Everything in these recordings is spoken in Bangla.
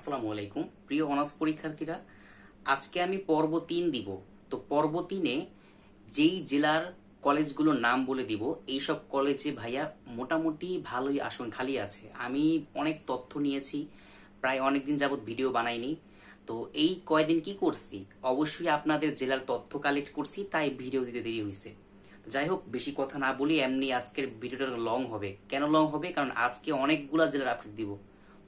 আসসালামু আলাইকুম। প্রিয় অনার্স পরীক্ষার্থীরা, আজকে আমি পর্ব তিন দিব। তো পর্ব তিনে যেই জেলার কলেজগুলোর নাম বলে দিব, এইসব কলেজে ভাইয়া মোটামুটি ভালোই আসন খালি আছে। আমি অনেক তথ্য নিয়েছি, প্রায় অনেক দিন যাবত ভিডিও বানাইনি। তো এই কয়দিন কি করছি? অবশ্যই আপনাদের জেলার তথ্য কালেক্ট করছি, তাই ভিডিও দিতে দেরি হয়েছে যাই হোক, বেশি কথা না বলি, এমনি আজকের ভিডিওটা লং হবে। কেন লং হবে? কারণ আজকে অনেকগুলা জেলার আপডেট দিব।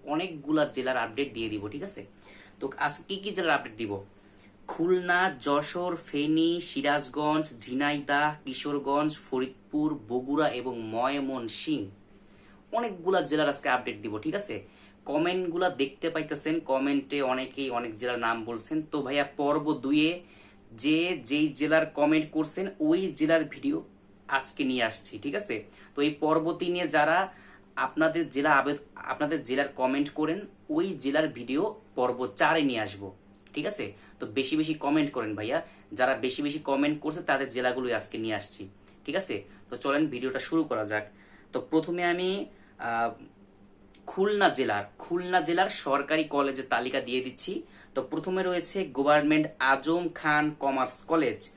অনেকগুলা জেলার আপডেট দিয়ে দিব, ঠিক আছে? তো আজকে কি কি জেলার আপডেট দিব? খুলনা, যশোর, ফেনী, সিরাজগঞ্জ, ঝিনাইদহ, কিশোরগঞ্জ, ফরিদপুর, বগুড়া এবং ময়মনসিংহ। অনেকগুলা জেলার আজকে আপডেট দিব, ঠিক আছে? কমেন্টগুলা দেখতে পাইতেছেন, কমেন্টে অনেকেই অনেক জেলার নাম বলছেন। তো ভাইয়া, পর্ব দুয়ে যে যেই জেলার কমেন্ট করছেন, ওই জেলার ভিডিও আজকে নিয়ে আসছি, ঠিক আছে? তো এই পর্ব তিনে যারা আপনাদের জেলা আবেদ- আপনাদের জেলার কমেন্ট করেন, ওই জেলার ভিডিও পর্ব চারে নিয়ে আসব। ঠিক আছে? তো বেশি বেশি কমেন্ট করেন ভাইয়া। যারা বেশি বেশি কমেন্ট করছে, তাদের জেলাগুলোই আজকে নিয়ে আসছি। ঠিক আছে? তো চলেন ভিডিওটা শুরু করা যাক। তো প্রথমে আমি খুলনা জেলার খুলনা জেলার সরকারি কলেজের তালিকা দিয়ে দিচ্ছি। তো প্রথমে রয়েছে government Azam Khan commerce college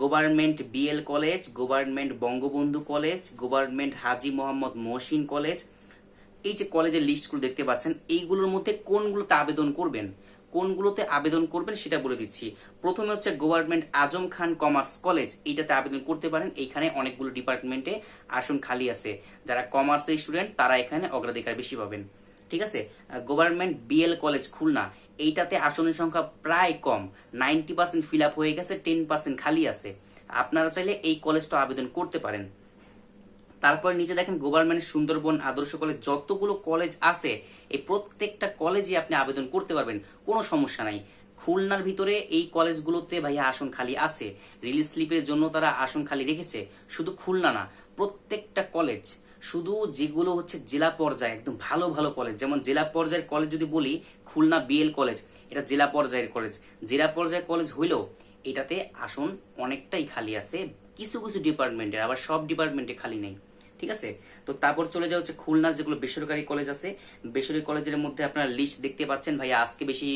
government BL college, government Bangabandhu college, government Haji Mohammad Mohsin college. এই যে কলেজের লিস্টগুলো দেখতে পাচ্ছেন, এইগুলোর মধ্যে কোনগুলোতে আবেদন করবেন? কোনগুলোতে আবেদন করবেন সেটা বলে দিচ্ছি। প্রথমে হচ্ছে government Azam Khan commerce college, এইটাতে আবেদন করতে পারেন। এইখানে অনেকগুলো ডিপার্টমেন্টে আসন খালি আছে। যারা কমার্সের স্টুডেন্ট তারা এখানে অগ্রাধিকার বেশি পাবেন। ঠিক আছে? গভর্নমেন্ট বিএল কলেজ খুলনা, এইটাতে আসনের সংখ্যা প্রায় কম। নাইনটি পার্সেন্ট ফিল আপ হয়ে গেছে টেন পার্সেন্ট খালি আছে। আপনারা চাইলে এই কলেজটা আবেদন করতে পারেন। তারপরে নিচে দেখেন গভর্নমেন্ট সুন্দরবন আদর্শ কলেজ যতগুলো কলেজ আছে, এই প্রত্যেকটা কলেজে আপনি আবেদন করতে পারবেন। কোনো সমস্যা নাই। খুলনার ভিতরে এই কলেজগুলোতে ভাইয়া আসন খালি আছে। রিলিজ স্লিপের জন্য তারা আসন খালি রেখেছে। শুধু খুলনা না, প্রত্যেকটা কলেজ শুধু যেগুলো হচ্ছে জেলা পর্যায়ে একদম ভালো ভালো কলেজ যেমন জেলা পর্যায়ের কলেজ যদি বলি, খুলনা বিএল কলেজ এটা জেলা পর্যায়ের কলেজ জেলা পর্যায়ের কলেজ হইলেও এটাতে আসন অনেকটাই খালি আছে, কিছু কিছু ডিপার্টমেন্টের আবার সব ডিপার্টমেন্টে খালি নেই। ঠিক আছে? তো তারপর চলে যাওয়া হচ্ছে খুলনার যেগুলো বেসরকারি কলেজ আছে। বেসরকারি কলেজের মধ্যে আপনারা লিস্ট দেখতে পাচ্ছেন। ভাই আজকে বেশি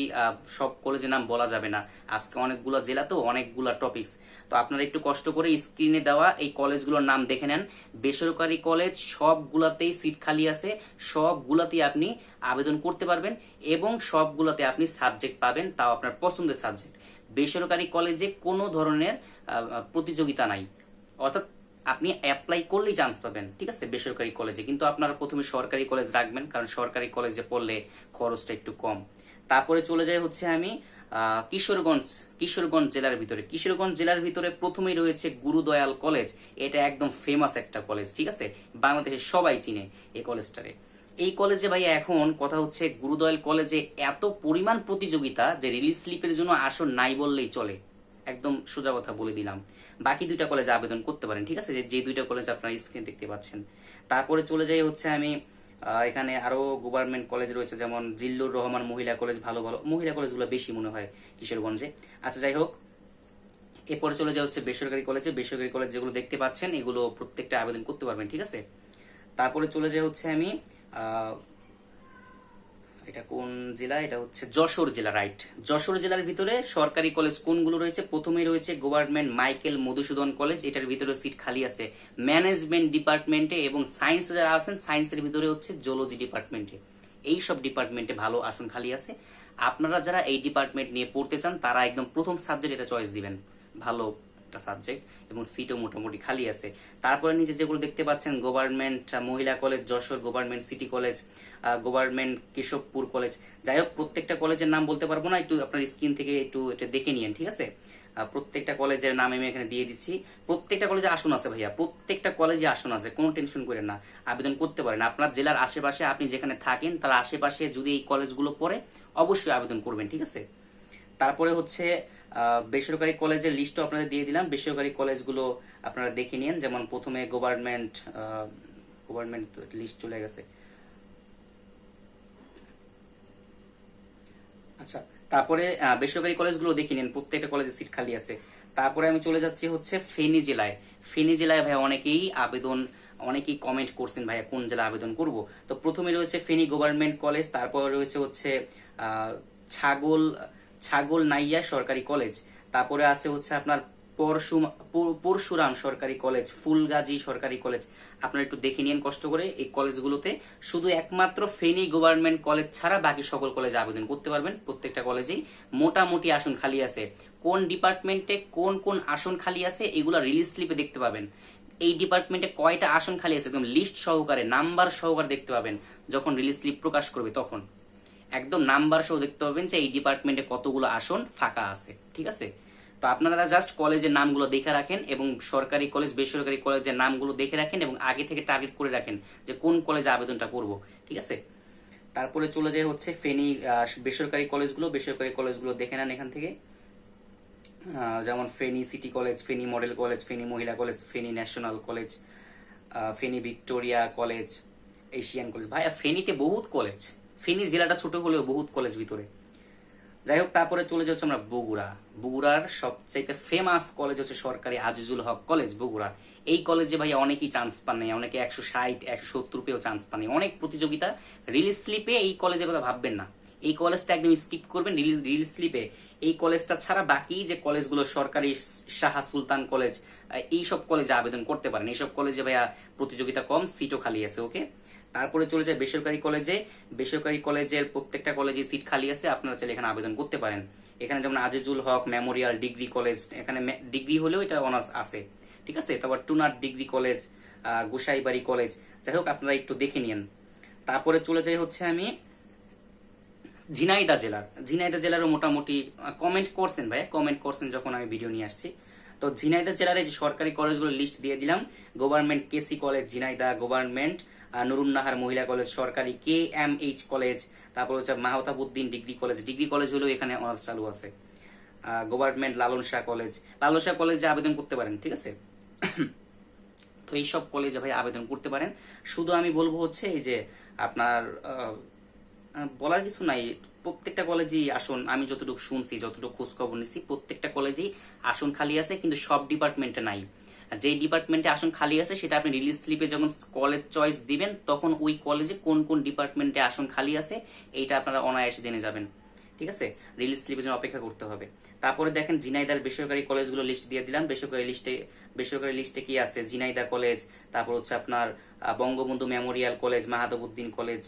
সব কলেজের নাম বলা যাবে না। আজকে অনেকগুলো জেলা তো, অনেকগুলো টপিকস তো আপনারা একটু কষ্ট করে স্ক্রিনে দেওয়া এই কলেজগুলোর নাম দেখে নেন। বেসরকারি কলেজ সবগুলাতেই সিট খালি আছে। সবগুলাতেই আপনি আবেদন করতে পারবেন এবং সবগুলাতে আপনি সাবজেক্ট পাবেন, তাও আপনার পছন্দের সাবজেক্ট বেসরকারি কলেজে কোনো ধরনের প্রতিযোগিতা নাই। অর্থাৎ আপনি অ্যাপ্লাই করলেই চান্স পাবেন, ঠিক আছে? বেসরকারি কলেজে কিন্তু আপনারা প্রথমে সরকারি কলেজ রাখবেন, কারণ সরকারি কলেজে পড়লে খরচটা একটু কম। তারপরে চলে যায় হচ্ছে আমি কিশোরগঞ্জ কিশোরগঞ্জ জেলার ভিতরে। কিশোরগঞ্জ জেলার ভিতরে প্রথমেই রয়েছে গুরুদয়াল কলেজ এটা একদম ফেমাস একটা কলেজ ঠিক আছে? বাংলাদেশের সবাই চিনে এই কলেজটারে এই কলেজে ভাই এখন কথা হচ্ছে গুরুদয়াল কলেজে এত পরিমাণ প্রতিযোগিতা যে রিলিজ স্লিপের জন্য আসন নাই বললেই চলে। একদম সোজা কথা বলে দিলাম। বাকি দুইটা কলেজে আবেদন করতে পারেন, ঠিক আছে? যে দুইটা কলেজ আপনারা স্ক্রিন দেখতে পাচ্ছেন। তারপরে চলে যাই হচ্ছে আমি এখানে আরও গভর্নমেন্ট কলেজ রয়েছে, যেমন জিল্লুর রহমান মহিলা কলেজ ভালো ভালো। মহিলা কলেজগুলো বেশি মনে হয় কিশোরগঞ্জে। আচ্ছা যাই হোক। এরপরে চলে যাওয়া হচ্ছে বেসরকারি কলেজে বেসরকারি কলেজ যেগুলো দেখতে পাচ্ছেন, এগুলো প্রত্যেকটা আবেদন করতে পারবেন, ঠিক আছে? তারপরে চলে যাই হচ্ছে আমি এটা কোন জেলা? এটা হচ্ছে যশোর জেলা রাইট যশোর জেলার ভিতরে সরকারি কলেজ কোনগুলো রয়েছে? প্রথমেই রয়েছে গভর্নমেন্ট মাইকেল মধুসূদন কলেজ এটার ভিতরে সিট খালি আছে ম্যানেজমেন্ট ডিপার্টমেন্টে এবং সায়েন্স যারা আছেন সায়েন্সের ভিতরে হচ্ছে জুলজি ডিপার্টমেন্টে এই সব ডিপার্টমেন্টে ভালো আসন খালি আছে। আপনারা যারা এই ডিপার্টমেন্ট নিয়ে পড়তে চান, তারা একদম প্রথম সাবজেক্ট এটা চয়েস দিবেন। ভালো একটা সাবজেক্ট এবং সিটও মোটামুটি খালি আছে। তারপরে নিচে যেগুলো দেখতে পাচ্ছেন গভর্নমেন্ট মহিলা college Jessore government city college government Keshabpur college যাই হোক, প্রত্যেকটা কলেজের নাম বলতে পারব না, একটু আপনার স্ক্রিন থেকে একটু এটা দেখে নিন ঠিক আছে? প্রত্যেকটা কলেজের নাম আমি এখানে দিয়ে দিচ্ছি। প্রত্যেকটা কলেজে আসন আছে ভাইয়া, প্রত্যেকটা কলেজে আসন আছে, কোনো টেনশন করেন না, আবেদন করতে পারেন। আপনার জেলার আশেপাশে আপনি যেখানে থাকেন, তার আশেপাশে যদি এই কলেজগুলো পড়ে, অবশ্যই আবেদন করবেন, ঠিক আছে? তারপরে হচ্ছে বেসরকারি কলেজের লিস্টও আপনাদের দিয়ে দিলাম। বেসরকারি কলেজগুলো আপনারা দেখে নিন। যেমন প্রথমে গভর্নমেন্ট গভর্নমেন্ট লিস্ট চলে গেছে। আচ্ছা তারপরে বেসরকারি কলেজগুলো দেখে নিন। প্রত্যেকটা কলেজে সিট খালি আছে। তারপরে আমি চলে যাচ্ছি হচ্ছে ফেনী জেলায়। ফেনী জেলায় ভাই অনেকেই আবেদন, অনেকেই কমেন্ট করছেন ভাইয়া, কোন জেলায় আবেদন করব? তো প্রথমে রয়েছে ফেনী গভর্নমেন্ট কলেজ তারপরে রয়েছে হচ্ছে ছাগল ছাগল নাইয়া সরকারি কলেজ। তারপরে আছে হচ্ছে আপনার পরশুরাম সরকারি কলেজ, ফুলগাজী সরকারি কলেজ। আপনারা একটু দেখে নিন কষ্ট করে এই কলেজগুলোতে। শুধু একমাত্র ফেনী গভর্নমেন্ট কলেজ ছাড়া বাকি সকল কলেজে আবেদন করতে পারবেন প্রত্যেকটা কলেজেই। মোটামুটি আসন খালি আছে। কোন ডিপার্টমেন্টে কোন কোন আসন খালি আছে এগুলো রিলিজ স্লিপে দেখতে পাবেন। এই ডিপার্টমেন্টে কয়টা আসন খালি আছে একদম লিস্ট সহকারে নাম্বার সহকারে দেখতে পাবেন। যখন রিলিজ স্লিপ প্রকাশ করবে তখন। একদম নাম্বার সহ দেখতে পাবেন যে এই ডিপার্টমেন্টে কতগুলো আসন ফাঁকা আছে, ঠিক আছে? তো আপনারা জাস্ট কলেজের নামগুলো দেখে রাখেন এবং সরকারি কলেজ বেসরকারি কলেজের নামগুলো দেখে রাখেন এবং আগে থেকে টার্গেট করে রাখেন যে কোন কলেজে আবেদনটা করব, ঠিক আছে? তারপরে চলে যায় হচ্ছে ফেনী বেসরকারি কলেজগুলো বেসরকারি কলেজগুলো দেখে নেন এখান থেকে। যেমন Feni city college Feni model college Feni মহিলা college Feni national college Feni Victoria college Asian college ভাইয়া, ফেনীতে বহুত কলেজ ফেনী জেলাটা ছোট হলেও বহুত কলেজ ভিতরে। যাই হোক তারপরে চলে যাচ্ছে আমরা বগুড়া। বগুড়ার সবচাইতে ফেমাস কলেজ হচ্ছে সরকারি আজিজুল হক কলেজ বগুড়া। এই কলেজে ভাইয়া অনেকেই চান্স পান নাই অনেকে একশো ষাট একশো সত্তর পেয়েও চান্স পান নাই। অনেক প্রতিযোগিতা রিলিজ স্লিপে এই কলেজের কথা ভাববেন না। এই কলেজটা একদম স্কিপ করবেন রিলিজ রিলিজ স্লিপে এই কলেজটা ছাড়া বাকি যে কলেজগুলো সরকারি শাহ সুলতান কলেজ আহ, এইসব কলেজে আবেদন করতে পারেন। এইসব কলেজে ভাইয়া প্রতিযোগিতা কম সিটও খালি আছে ওকে তারপরে চলে যায় বেসরকারি কলেজে। বেসরকারি কলেজের প্রত্যেকটা কলেজে সিট খালি আছে, আপনারা চাইলে এখানে আবেদন করতে পারেন। এখানে যেমন Azizul Haque memorial degree college, এখানে ডিগ্রি হলেও এটা অনার্স আছে। ঠিক আছে? তারপর টুনার ডিগ্রি কলেজ গোসাইবাড়ি কলেজ। যাই হোক, আপনারা একটু দেখে নিন তারপরে চলে যাই হচ্ছে আমি ঝিনাইদা জেলার। ঝিনাইদা জেলারও মোটামুটি কমেন্ট করছেন ভাই কমেন্ট করছেন যখন আমি ভিডিও নিয়ে আসছি। তো ঝিনাইদা জেলার এই যে সরকারি কলেজগুলো লিস্ট দিয়ে দিলাম। Government KC college, Jhenaidah government Nurunnahar মহিলা কলেজ সরকারি কে এম এইচ কলেজ, তারপর হচ্ছে Mahtabuddin degree college. Degree college হলেও এখানে অনার্স চালু আছে। Government Lalon Shah college. লালন শাহ কলেজে আবেদন করতে পারেন, ঠিক আছে? তো এইসব কলেজে ভাই আবেদন করতে পারেন। শুধু আমি বলব হচ্ছে এই যে আপনার বলার কিছু নাই। প্রত্যেকটা কলেজেই আসন, আমি যতটুকু শুনছি, যতটুকু খোঁজ খবর নিছি প্রত্যেকটা কলেজেই আসন খালি আছে, কিন্তু সব ডিপার্টমেন্টে নাই। আর যেই ডিপার্টমেন্টে আসন খালি আছে, সেটা আপনি রিলিজ স্লিপে যখন কলেজ চয়েস দিবেন, তখন ওই কলেজে কোন কোন ডিপার্টমেন্টে আসন খালি আছে, এইটা আপনারা অনায়াসে জেনে যাবেন। ঠিক আছে? রিলিজ স্লিপের জন্য অপেক্ষা করতে হবে। তারপরে দেখেন জিনাইদার বেসরকারি কলেজগুলো লিস্ট দিয়ে দিলাম। বেসরকারি লিস্টে বেসরকারি লিস্টে কি আছে? জিনাইদা কলেজ, তারপর হচ্ছে আপনার Bangabandhu memorial college Mahtabuddin college,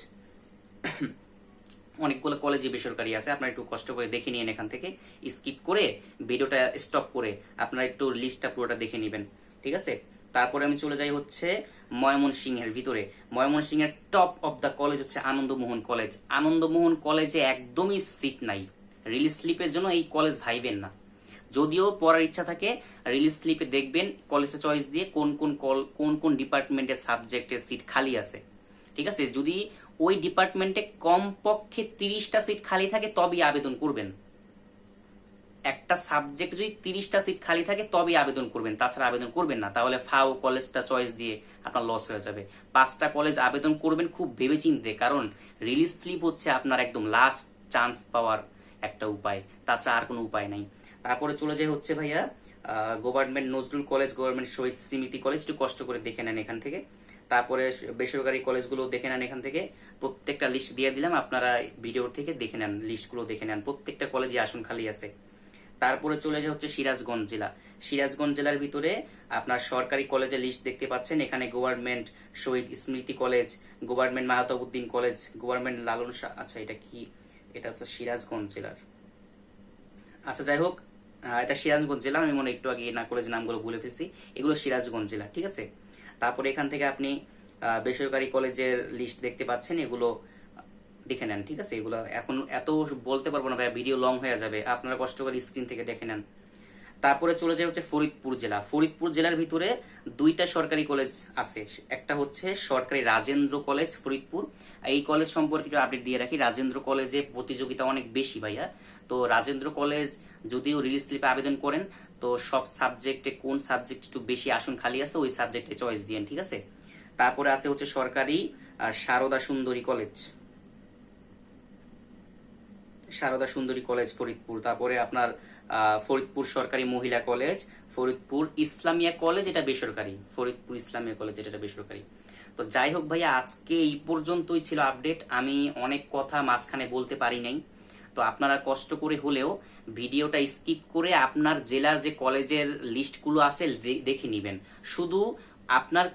অনেকগুলো কলেজে বেসরকারি আছে। আপনারা একটু কষ্ট করে দেখে নিন এখান থেকে। স্কিপ করে ভিডিওটা স্টপ করে আপনারা একটু লিস্টটা পুরোটা দেখে নেবেন। ঠিক আছে? তারপরে আমি চলে যাই হচ্ছে ময়মনসিংহের ভিতরে। ময়মনসিংহের টপ অফ দ্য কলেজ হচ্ছে আনন্দমোহন কলেজ আনন্দমোহন কলেজে একদমই সিট নাই। রিলিজ স্লিপের জন্য এই কলেজ ভাইবেন না। যদিও পড়ার ইচ্ছা থাকে রিলিজ স্লিপে দেখবেন কলেজে চয়েস দিয়ে কোন কোন কল কোন কোন ডিপার্টমেন্টের সাবজেক্টের সিট খালি আছে। ঠিক আছে? যদি ওই ডিপার্টমেন্টে কমপক্ষে তিরিশটা সিট খালি থাকে, তবেই আবেদন করবেন। একটা সাবজেক্ট যদি তিরিশটা সিট খালি থাকে, তবেই আবেদন করবেন। তাছাড়া আবেদন করবেন না। তাহলে ফাও, কলেজটা চয়েস দিয়ে আপনার লস হয়ে যাবে। পাঁচটা কলেজ আবেদন করবেন খুব ভেবেচিন্তে, কারণ রিলিজ স্লিপ হচ্ছে আপনার একদম লাস্ট চান্স পাওয়ার একটা উপায়। তাছাড়া আর কোনো উপায় নাই। তারপরে চলে যায় হচ্ছে ভাইয়া government Nazrul college government Shahid Smriti college একটু কষ্ট করে দেখে নেন এখান থেকে। তারপরে বেসরকারি কলেজগুলো দেখে নেন এখান থেকে। প্রত্যেকটা লিস্ট দিয়ে দিলাম, আপনারা ভিডিও থেকে দেখে নেন লিস্টগুলো দেখে নেন। প্রত্যেকটা কলেজে আসন খালি আছে। তারপরে চলে যায় হচ্ছে সিরাজগঞ্জ জেলা। সিরাজগঞ্জ জেলার ভিতরে আপনার সরকারি কলেজের লিস্ট দেখতে পাচ্ছেন। এখানে government Shahid Smriti college government Mahtabuddin college government Lalon Shah আচ্ছা এটা কি? এটা তো সিরাজগঞ্জ জেলার। আচ্ছা যাই হোক এটা সিরাজগঞ্জ জেলা। আমি মনে একটু আগে না কলেজের নামগুলো ভুলে ফেলছি। এগুলো সিরাজগঞ্জ জেলা, ঠিক আছে? তারপরে এখান থেকে আপনি বেসরকারি কলেজের লিস্ট দেখতে পাচ্ছেন। এগুলো দেখে নেন, ঠিক আছে? এগুলো এখন এত বলতে পারব না ভাই ভিডিও লং হয়ে যাবে। আপনারা কষ্ট করে স্ক্রিন থেকে দেখে নেন। তারপরে চলে যায় হচ্ছে ফরিদপুর জেলা। ফরিদপুর জেলার ভিতরে দুইটা সরকারি কলেজ আছে। একটা হচ্ছে সরকারি রাজেন্দ্র কলেজ ফরিদপুর। এই কলেজ সম্পর্কে আপডেট দিয়ে রাখি। রাজেন্দ্র কলেজে প্রতিযোগিতা অনেক বেশি ভাইয়া। তো রাজেন্দ্র কলেজ যদিও রিলিজ স্লিপে আবেদন করেন, তো সব সাবজেক্টে কোন সাবজেক্ট একটু বেশি আসন খালি আছে, ওই সাবজেক্টে চয়েস দিয়েন, ঠিক আছে? তারপরে আছে হচ্ছে সরকারি সারদা সুন্দরী কলেজ সারদা সুন্দরী কলেজ, ফরিদপুর। তারপরে আপনার ফরিদপুর সরকারি মহিলা কলেজ, ফরিদপুর ইসলামিয়া কলেজ এটা বেসরকারি। ফরিদপুর ইসলামিয়া কলেজ এটা বেসরকারি। তো যাই হোক ভাইয়া, আজকে এই পর্যন্তই ছিল আপডেট। আমি অনেক কথা মাঝখানে বলতে পারি নাই। তো আপনারা কষ্ট করে হলেও ভিডিওটা স্কিপ করে আপনার জেলার যে কলেজের লিস্টগুলো আছে দেখে নেবেন। শুধু আপনার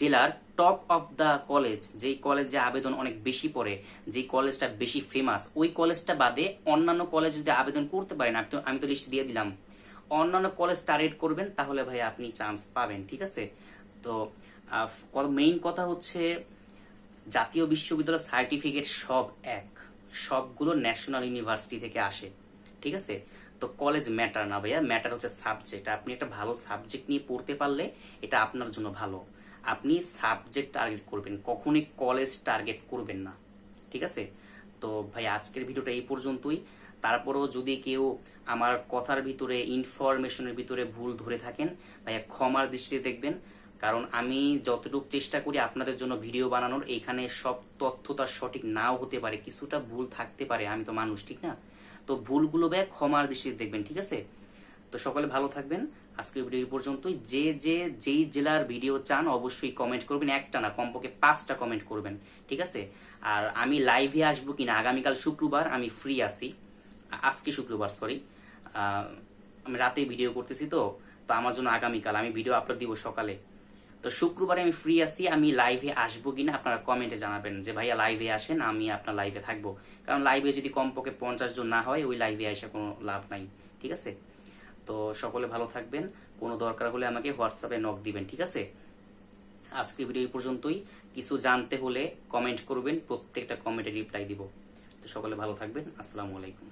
জেলার টপ অফ দ্য কলেজ যেই কলেজে আবেদন অনেক বেশি পড়ে, যেই কলেজটা বেশি ফেমাস ওই কলেজটা বাদে অন্যান্য কলেজ যদি আবেদন করতে পারেন আমি তো লিস্ট দিয়ে দিলাম। অন্যান্য কলেজ টার্গেট করবেন, তাহলে ভাই আপনি চান্স পাবেন, ঠিক আছে? তো মেইন কথা হচ্ছে, জাতীয় বিশ্ববিদ্যালয় সার্টিফিকেট সব এক, সবগুলো ন্যাশনাল ইউনিভার্সিটি থেকে আসে, ঠিক আছে? তো কলেজ ম্যাটার না ভাইয়া ম্যাটার হচ্ছে সাবজেক্ট আপনি একটা ভালো সাবজেক্ট নিয়ে পড়তে পারলে এটা আপনার জন্য ভালো। আপনি সাবজেক্ট টার্গেট করবেন। কখনই কলেজ টার্গেট করবেন না। ঠিক আছে? তো ভাই, আজকের ভিডিওটা এই পর্যন্তই। তারপরও যদি কেউ আমার কথার ভিতরে ইনফরমেশনের ভিতরে ভুল ধরে থাকেন, ভাইয়া ক্ষমার দৃষ্টিতে দেখবেন। কারণ আমি যতটুকু চেষ্টা করি আপনাদের জন্য ভিডিও বানানোর, এখানে সব তথ্যটা সঠিক নাও হতে পারে, কিছুটা ভুল থাকতে পারে, আমি তো মানুষ, ঠিক না? তো ভুলগুলো ভাইয়া ক্ষমার দৃষ্টিতে দেখবেন, ঠিক আছে? তো সকলে ভালো থাকবেন। আজকে ভিডিও পর্যন্তই। যে যে, যেই জেলার ভিডিও চান অবশ্যই কমেন্ট করবেন। একটা না কমপক্ষে পাঁচটা কমেন্ট করবেন। ঠিক আছে? আর আমি লাইভে আসব কিনা? আগামীকাল শুক্রবার আমি ফ্রি আছি। আজকে শুক্রবার সরি আমি রাতে ভিডিও করতেছি তো। তো আমার জন্য আগামীকাল আমি ভিডিও আপলোড দিব সকালে। তো শুক্রবারে আমি ফ্রি আছি। আমি লাইভে আসব কিনা আপনারা কমেন্টে জানাবেন যে, ভাইয়া লাইভে আসেন, আমি আপনার লাইভে থাকব। কারণ লাইভে যদি কমপক্ষে পঞ্চাশ জন না হয়, ওই লাইভে আসে কোনো লাভ নাই। ঠিক আছে? তো সকলে ভালো থাকবেন। কোনো দরকার হলে আমাকে হোয়াটসঅ্যাপে নক দিবেন, ঠিক আছে? আজকে ভিডিও পর্যন্তই। কিছু জানতে হলে কমেন্ট করবেন, প্রত্যেকটা কমেন্টে রিপ্লাই দিব। তো সকলে ভালো থাকবেন। আসসালামু আলাইকুম।